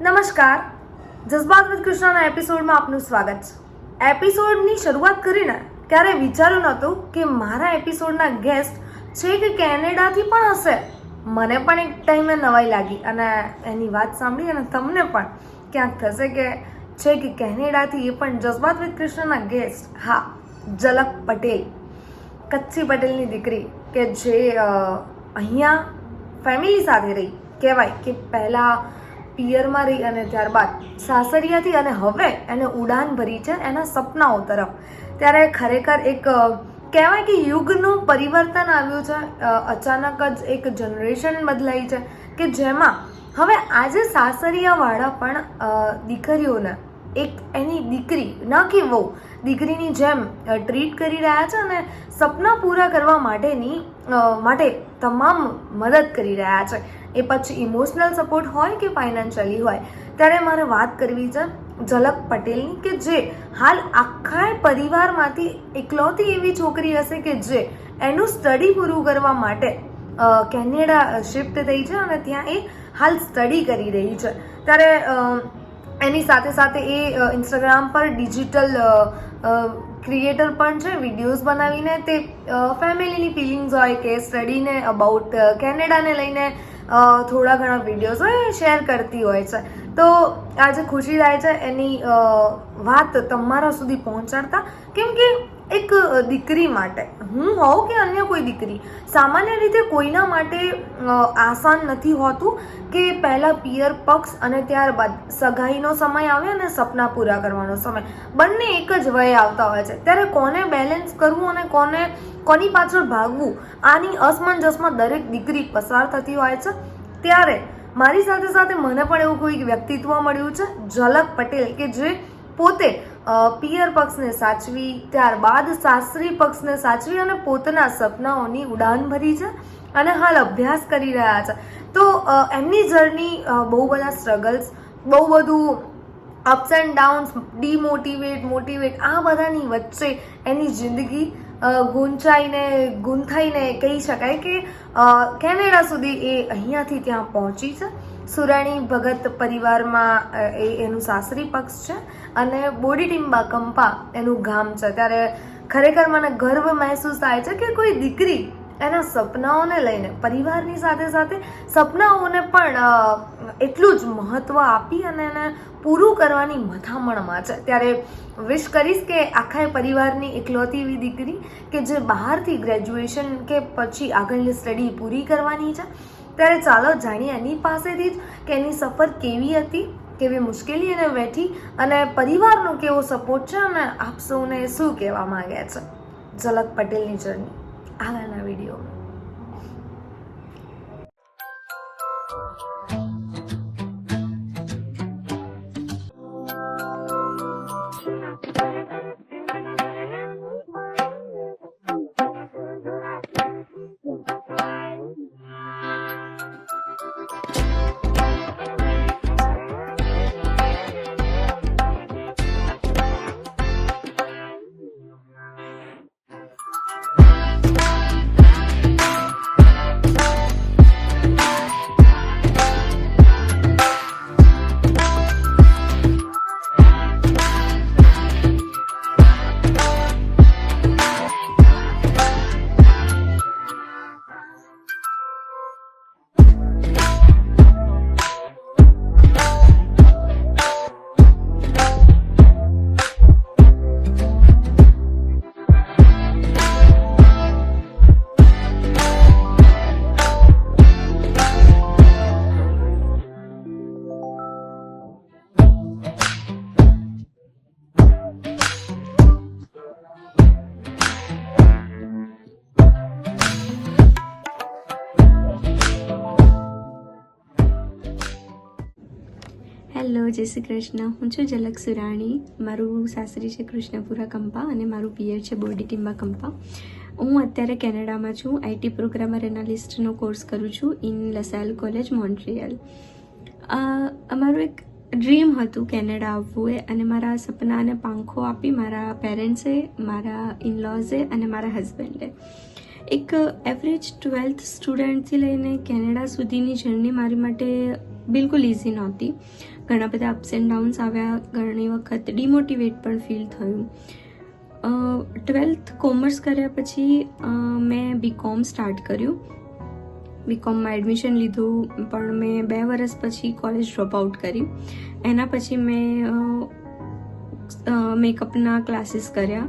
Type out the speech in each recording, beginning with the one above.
નમસ્કાર. જઝબાત વિથ કૃષ્ણના એપિસોડમાં આપનું સ્વાગત છે. એપિસોડની શરૂઆત કરીને ક્યારે વિચાર્યું નહોતું કે મારા એપિસોડના ગેસ્ટ છે કે કેનેડાથી પણ હશે? મને પણ એક ટાઈમે નવાઈ લાગી અને એની વાત સાંભળી અને તમને પણ ક્યાંક થશે કે છે કે કેનેડાથી એ પણ જઝબાત વિથ કૃષ્ણના ગેસ્ટ. હા, ઝલક પટેલ. કચ્છી પટેલની દીકરી કે જે અહીંયા ફેમિલી સાથે રહી. કહેવાય કે પહેલાં પિયરમાં રહી અને ત્યારબાદ સાસરિયાથી અને હવે એને ઉડાન ભરી છે એના સપનાઓ તરફ. ત્યારે ખરેખર એક કહેવાય કે યુગનું પરિવર્તન આવ્યું છે. અચાનક જ એક જનરેશન બદલાઈ છે કે જેમાં હવે આજે સાસરિયાવાળા પણ દીકરીઓને એક એની દીકરી, ન કે દીકરીની જેમ ટ્રીટ કરી રહ્યા છે અને સપના પૂરા કરવા માટેની માટે તમામ મદદ કરી રહ્યા છે. એ પછી ઇમોશનલ સપોર્ટ હોય કે ફાઇનાન્શિયલી હોય? ત્યારે મારે વાત કરવી છે ઝલક પટેલની કે જે હાલ આખા પરિવારમાંથી એકલૌતી એવી છોકરી હશે કે જે એનું સ્ટડી પૂરું કરવા માટે કેનેડા શિફ્ટ થઈ છે અને ત્યાં એ હાલ સ્ટડી કરી રહી છે. ત્યારે એની સાથે સાથે એ ઇન્સ્ટાગ્રામ પર ડિજિટલ ક્રિએટર પણ છે વિડીયોઝ બનાવીને તે ફેમિલીની ફિલિંગ્સ હોય કે સ્ટડીને અબાઉટ કેનેડાને લઈને થોડા ઘણા વિડીયોઝ હોય શેર કરતી હોય છે. તો આજે ખુશી થાય છે એની વાત તમારા સુધી પહોંચાડતા. કેમ કે એક દીકરી માટે. હું હોઉં કે અન્ય કોઈ દીકરી? સામાન્ય રીતે કોઈના માટે આસાન નથી હોતું કે પહેલાં પિયર પક્ષ અને ત્યારબાદ સગાઈનો સમય આવે અને સપના પૂરા કરવાનો સમય. બંને એક જ વયે આવતા હોય છે. ત્યારે કોને બેલેન્સ કરવું અને કોને, કોની પાછળ ભાગવું, આની અસમંજસમાં દરેક દીકરી પસાર થતી હોય છે. ત્યારે મારી સાથે સાથે મને પણ એવું કોઈ વ્યક્તિત્વ મળ્યું છે. ઝલક પટેલ કે જે પોતે પિયર પક્ષને સાચવી, ત્યારબાદ સાસરી પક્ષને સાચવી અને પોતાના સપનાઓની ઉડાન ભરી છે અને હાલ અભ્યાસ કરી રહ્યા છે. તો એમની જર્ની બહુ બધા સ્ટ્રગલ્સ બહુ બધું ups and downs demotivate motivate આ બધાની વચ્ચે એની જિંદગી ગૂંચાઈને, ગૂંથાઈને કહી શકાય કે કેનેડા સુધી એ અહીંયાથી ત્યાં પહોંચી છે. સુરાણી ભગત પરિવારમાં એ, એનું સાસરી પક્ષ છે અને બોડીટીમ્બા કંપા એનું ગામ છે. ત્યારે ખરેખર મને ગર્વ મહેસૂસ થાય છે કે કોઈ દીકરી એના સપનાઓને લઈને, પરિવારની સાથે સાથે સપનાઓને પણ એટલું જ મહત્ત્વ આપી અને એને પૂરું કરવાની મથામણમાં છે. ત્યારે વિશ કરીશ કે આખા પરિવારની એકલૌતી એવી દીકરી કે જે બહારથી ગ્રેજ્યુએશન કે પછી આગળની સ્ટડી પૂરી કરવાની છે. ત્યારે ચાલો જાણીએ એની પાસેથી જ કે એની સફર કેવી હતી, કેવી મુશ્કેલી એને વેઠી, અને પરિવારનો કેવો સપોર્ટ છે અને આપ સૌને શું કહેવા માગ્યા છે. ઝલક પટેલની જર્ની આગળના વિડીયોમાં. હેલો, જય શ્રી કૃષ્ણ. હું છું ઝલક સુરાણી. મારું સાસરી છે કૃષ્ણપુરા કંપા અને મારું પિયર છે બોડી ટીમ્બા કંપા. હું અત્યારે કેનેડામાં છું. આઈટી પ્રોગ્રામર એનાલિસ્ટનો કોર્સ કરું છું ઇન લસાલ કોલેજ, મોન્ટ્રિયલ. અમારું એક ડ્રીમ હતું કેનેડા આવવું એ અને મારા સપનાને પાંખો આપી મારા પેરેન્ટ્સે મારા ઇનલોઝે અને મારા હસબન્ડે એક એવરેજ ટ્વેલ્થ સ્ટુડન્ટથી લઈને કેનેડા સુધીની જર્ની મારી માટે બિલકુલ ઇઝી નહોતી. ઘણા બધા અપ્સ એન્ડ ડાઉન્સ આવ્યા ઘણી વખત. ડિમોટિવેટ પણ ફીલ થયું. ટ્વેલ્થ કોમર્સ કર્યા પછી મેં બીકોમ સ્ટાર્ટ કર્યું. બીકોમમાં એડમિશન લીધું, પણ મેં બે વર્ષ પછી કોલેજ ડ્રોપ આઉટ કરી. એના પછી મેં મેકઅપના ક્લાસીસ કર્યા.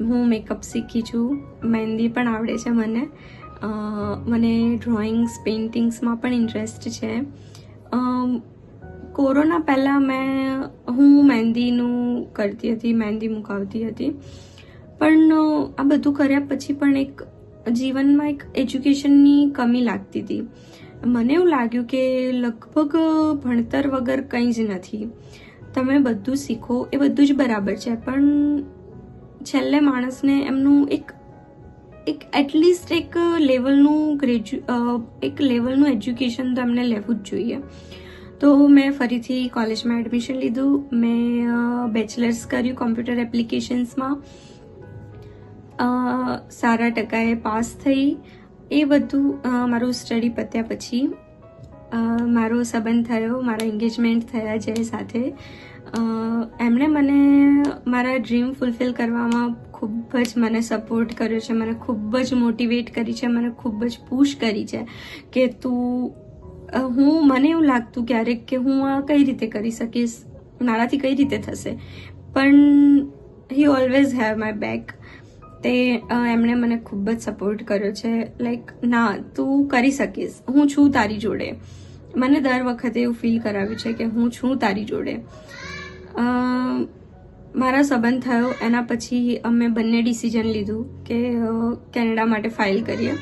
હું મેકઅપ શીખી છું. મહેંદી પણ આવડે છે મને. મને ડ્રોઈંગ્સ પેઇન્ટિંગ્સમાં પણ ઇન્ટરેસ્ટ છે. કોરોના પહેલાં મેં, હું મહેંદીનું કરતી હતી, મહેંદી મુકાવતી હતી. પણ આ બધું કર્યા પછી પણ એક જીવનમાં એક એજ્યુકેશનની કમી લાગતી હતી. મને એવું લાગ્યું કે લગભગ ભણતર વગર કંઈ જ નથી. તમે બધું શીખો, એ બધું જ બરાબર છે, પણ છેલ્લે માણસને એમનું એક એક એટલીસ્ટ એક લેવલનું ગ્રેજ્યુ એક લેવલનું એજ્યુકેશન તો એમને લેવું જ જોઈએ. તો મેં ફરીથી કોલેજમાં એડમિશન લીધું. મેં બેચલર્સ કર્યું કોમ્પ્યુટર એપ્લિકેશન્સમાં સારા ટકાએ પાસ થઈ. એ બધું મારું સ્ટડી પત્યા પછી મારો સંબંધ થયો, મારા એન્ગેજમેન્ટ થયા જય સાથે. એમણે મને મારા ડ્રીમ ફૂલફિલ કરવામાં ખૂબ જ મને સપોર્ટ કર્યો છે, મને ખૂબ જ મોટિવેટ કરી છે, મને ખૂબ જ પુશ કરી છે કે તું હું, મને એવું લાગતું ક્યારેક કે હું આ કઈ રીતે કરી શકીશ? મારાથી કઈ રીતે થશે? પણ he always have my back તે એમણે મને ખૂબ જ સપોર્ટ કર્યો છે. લાઈક ના, તું કરી શકીશ. હું છું તારી જોડે. મને દર વખતે એવું ફીલ કરાવ્યું છે કે હું છું તારી જોડે. મારા સંબંધ થયો. એના પછી અમે બંને ડિસિઝન લીધું કે કેનેડા માટે ફાઇલ કરીએ.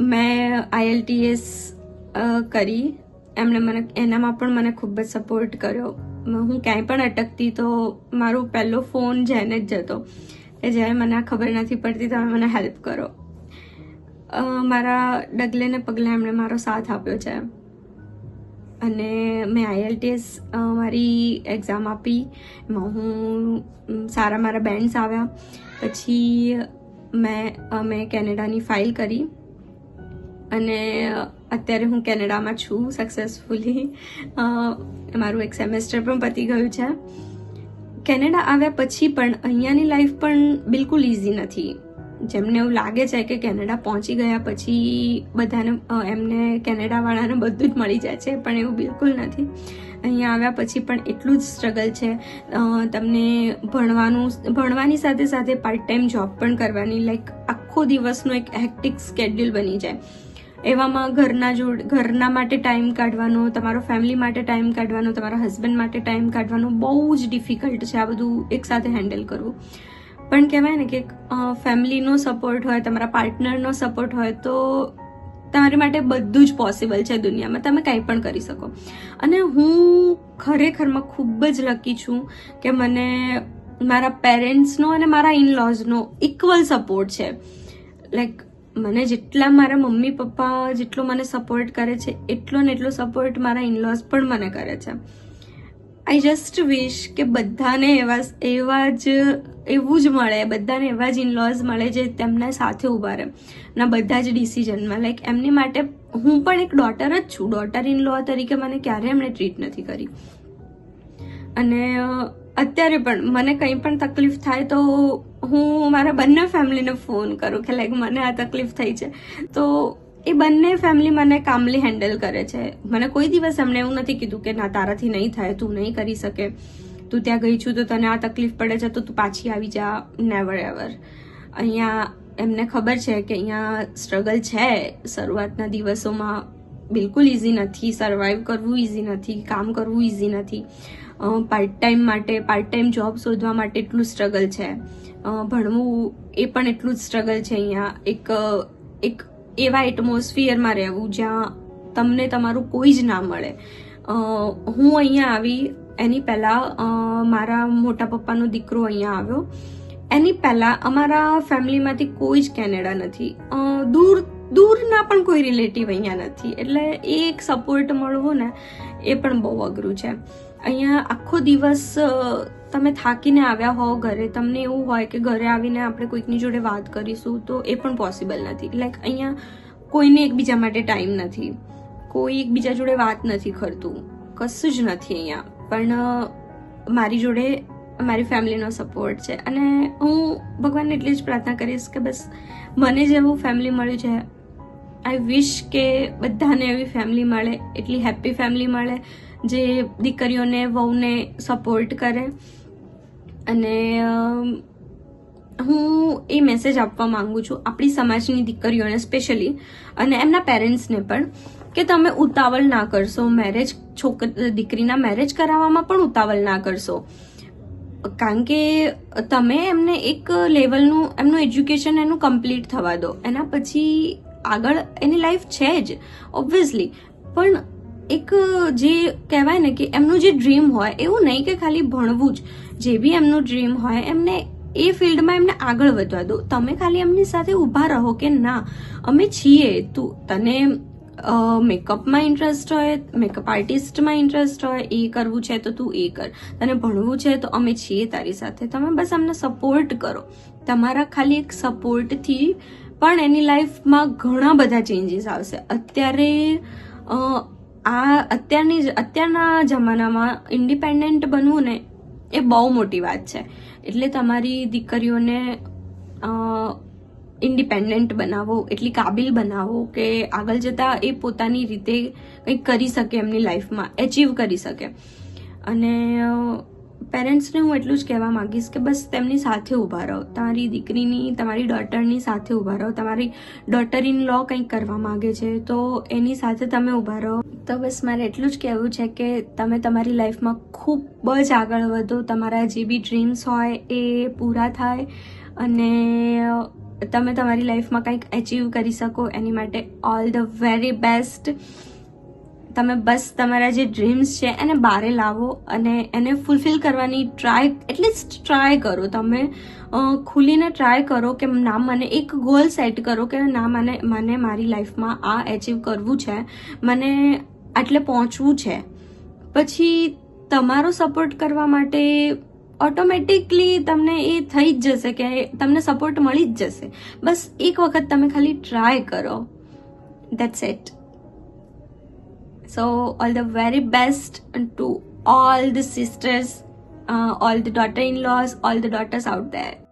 મેં આઈએલટીએસ કરી. એમણે મને, એનામાં પણ મને ખૂબ જ સપોર્ટ કર્યો. હું ક્યાંય પણ અટકતી તો મારો પહેલો ફોન જેને જ જતો કે જ્યારે મને ખબર નથી પડતી, તમે મને હેલ્પ કરો. મારા ડગલે ને પગલે એમણે મારો સાથ આપ્યો છે. અને મેં આઈએલટીએસ મારી એક્ઝામ આપી. એમાં હું સારા મારા બેન્ડ્સ આવ્યા. પછી મેં મેં કેનેડાની ફાઇલ કરી. અને અત્યારે હું કેનેડામાં છું સક્સેસફુલી મારું એક સેમેસ્ટર પણ પતી ગયું છે. કેનેડા આવ્યા પછી પણ અહીંયાની લાઈફ પણ બિલકુલ ઇઝી નથી. જેમને એવું લાગે છે કે કેનેડા પહોંચી ગયા પછી બધાને એમને કેનેડાવાળાને બધું જ મળી જાય છે, પણ એવું બિલકુલ નથી. અહીંયા આવ્યા પછી પણ એટલું જ સ્ટ્રગલ છે. તમને ભણવાનું, ભણવાની સાથે સાથે પાર્ટ ટાઈમ જોબ પણ કરવાની લાઈક આખો દિવસનો એક હેક્ટિક સ્કેડ્યુલ બની જાય. એવામાં ઘરના જોડ, ઘરના માટે ટાઈમ કાઢવાનો, તમારો ફેમિલી માટે ટાઈમ કાઢવાનો, તમારા હસબન્ડ માટે ટાઈમ કાઢવાનો બહુ જ ડિફિકલ્ટ છે આ બધું એકસાથે હેન્ડલ કરવું. પણ કહેવાય ને કે ફેમિલીનો સપોર્ટ હોય, તમારા પાર્ટનરનો સપોર્ટ હોય તો તમારી માટે બધું જ પોસિબલ છે દુનિયામાં. તમે કંઈ પણ કરી શકો. અને હું ખરેખરમાં ખૂબ જ લકી છું કે મને મારા પેરેન્ટ્સનો અને મારા ઇનલોઝનો ઇક્વલ સપોર્ટ છે. લાઈક મને જેટલા મારા મમ્મી પપ્પા જેટલો મને સપોર્ટ કરે છે, એટલો ને એટલો સપોર્ટ મારા ઇનલોઝ પણ મને કરે છે. આઈ જસ્ટ વિશ કે બધાને એવા એવા જ, એવું જ મળે, બધાને એવા જ ઇનલોઝ મળે જે તેમના સાથે ઊભા રહે. ના, બધા જ ડિસિઝનમાં લાઈક એમની માટે હું પણ એક ડોટર જ છું. ડોટર ઇન લો તરીકે મને ક્યારેય એમણે ટ્રીટ નથી કરી. અને અત્યારે પણ મને કંઈ પણ તકલીફ થાય તો હું મારા બંને ફેમિલીને ફોન કરું કે લાઈક મને આ તકલીફ થઈ છે. તો એ બંને ફેમિલી મને કામલી હેન્ડલ કરે છે. મને કોઈ દિવસ એમણે એવું નથી કીધું કે, ના, તારાથી નહીં થાય, તું નહીં કરી શકે. તું ત્યાં ગઈ છું તો તને આ તકલીફ પડે છે, તો તું પાછી આવી જા નેવર એવર અહીંયા એમને ખબર છે કે અહીંયા સ્ટ્રગલ છે શરૂઆતના દિવસોમાં. બિલકુલ ઇઝી નથી. સર્વાઈવ કરવું ઇઝી નથી. કામ કરવું ઇઝી નથી. પાર્ટ ટાઈમ માટે પાર્ટ ટાઈમ જોબ શોધવા માટે એટલું સ્ટ્રગલ છે. ભણવું એ પણ એટલું જ સ્ટ્રગલ છે અહીંયા. એક એક એવા એટમોસ્ફિયરમાં રહેવું જ્યાં તમને તમારું કોઈ જ ના મળે. હું અહીંયા આવી, એની પહેલાં મારા મોટા પપ્પાનો દીકરો અહીંયા આવ્યો. એની પહેલાં અમારા ફેમિલીમાંથી કોઈ જ કેનેડા નથી. દૂર, દૂરના પણ કોઈ રિલેટિવ અહીંયા નથી. એટલે એ એક સપોર્ટ મળવો ને એ પણ બહુ અઘરું છે. અહીંયા આખો દિવસ તમે થાકીને આવ્યા હો ઘરે, તમને એવું હોય કે ઘરે આવીને આપણે કોઈકની જોડે વાત કરીશું, તો એ પણ પોસિબલ નથી. લાઈક અહીંયા કોઈને એકબીજા માટે ટાઈમ નથી. કોઈ એકબીજા જોડે વાત નથી કરતું. કશું જ નથી અહીંયા. પણ મારી જોડે, મારી ફેમિલીનો સપોર્ટ છે. અને હું ભગવાનને એટલી જ પ્રાર્થના કરીશ કે બસ મને જેવું ફેમિલી મળ્યું છે. આઈ વિશ કે બધાને એવી ફેમિલી મળે, એટલી હેપી ફેમિલી મળે. જે દીકરીઓને, વહુને સપોર્ટ કરે. અને હું એ મેસેજ આપવા માંગુ છું આપણી સમાજની દીકરીઓને સ્પેશિયલી અને એમના પેરેન્ટ્સને પણ કે તમે ઉતાવળ ના કરશો. મેરેજ છોકર દીકરીના મેરેજ કરાવવામાં પણ ઉતાવળ ના કરશો. કારણ કે તમે એમને એક લેવલનું એમનું એજ્યુકેશન એનું કમ્પ્લીટ થવા દો. એના પછી આગળ એની લાઈફ છે જ ઓબ્વિયસલી પણ એક જે કહેવાય ને કે એમનું જે ડ્રીમ હોય, એવું નહીં કે ખાલી ભણવું જ. જે બી એમનું ડ્રીમ હોય, એમને એ ફિલ્ડમાં એમને આગળ વધવા દો. તમે ખાલી એમની સાથે ઊભા રહો કે ના? અમે છીએ. તું તને મેકઅપમાં ઇન્ટરેસ્ટ હોય મેકઅપ આર્ટિસ્ટમાં ઇન્ટરેસ્ટ હોય, એ કરવું છે તો તું એ કર. તને ભણવું છે તો અમે છીએ તારી સાથે. તમે બસ અમને સપોર્ટ કરો. તમારા ખાલી એક સપોર્ટથી પણ એની લાઈફમાં ઘણા બધા ચેન્જીસ આવશે. અત્યારે આ અત્યારની અત્યારના જમાનામાં ઇન્ડિપેન્ડન્ટ બનવું ને એ બહુ મોટી વાત છે. એટલે તમારી દીકરીઓને ઇન્ડિપેન્ડન્ટ બનાવો, એટલી કાબિલ બનાવો કે આગળ જતાં એ પોતાની રીતે કંઈક કરી શકે એમની લાઈફમાં એચીવ કરી શકે. અને પેરેન્ટ્સને હું એટલું જ કહેવા માંગીશ કે બસ તેમની સાથે ઊભા રહો. તમારી દીકરીની, તમારી ડોટરની સાથે ઊભા રહો. તમારી ડોટર ઇન લો કંઈક કરવા માગે છે, તો એની સાથે તમે ઊભા રહો. તો બસ મારે એટલું જ કહેવું છે કે તમે તમારી લાઈફમાં ખૂબ જ આગળ વધો. તમારા જે બી ડ્રીમ્સ હોય એ પૂરા થાય અને તમે તમારી લાઈફમાં કંઈક એચીવ કરી શકો. એની માટે ઓલ ધ વેરી બેસ્ટ તમે બસ તમારા જે ડ્રીમ્સ છે એને બારે લાવો અને એને ફૂલફિલ કરવાની ટ્રાય એટલીસ્ટ ટ્રાય કરો. તમે ખુલીને ટ્રાય કરો કે ના મને એક ગોલ સેટ કરો કે ના મને મને મારી લાઈફમાં આ એચીવ કરવું છે. મને આટલે પહોંચવું છે પછી તમારો સપોર્ટ કરવા માટે ઓટોમેટિકલી તમને એ થઈ જ જશે કે તમને સપોર્ટ મળી જ જશે બસ એક વખત તમે ખાલી ટ્રાય કરો that's it all the very best to all the sisters, uh, all the daughter in laws, all the daughters out there.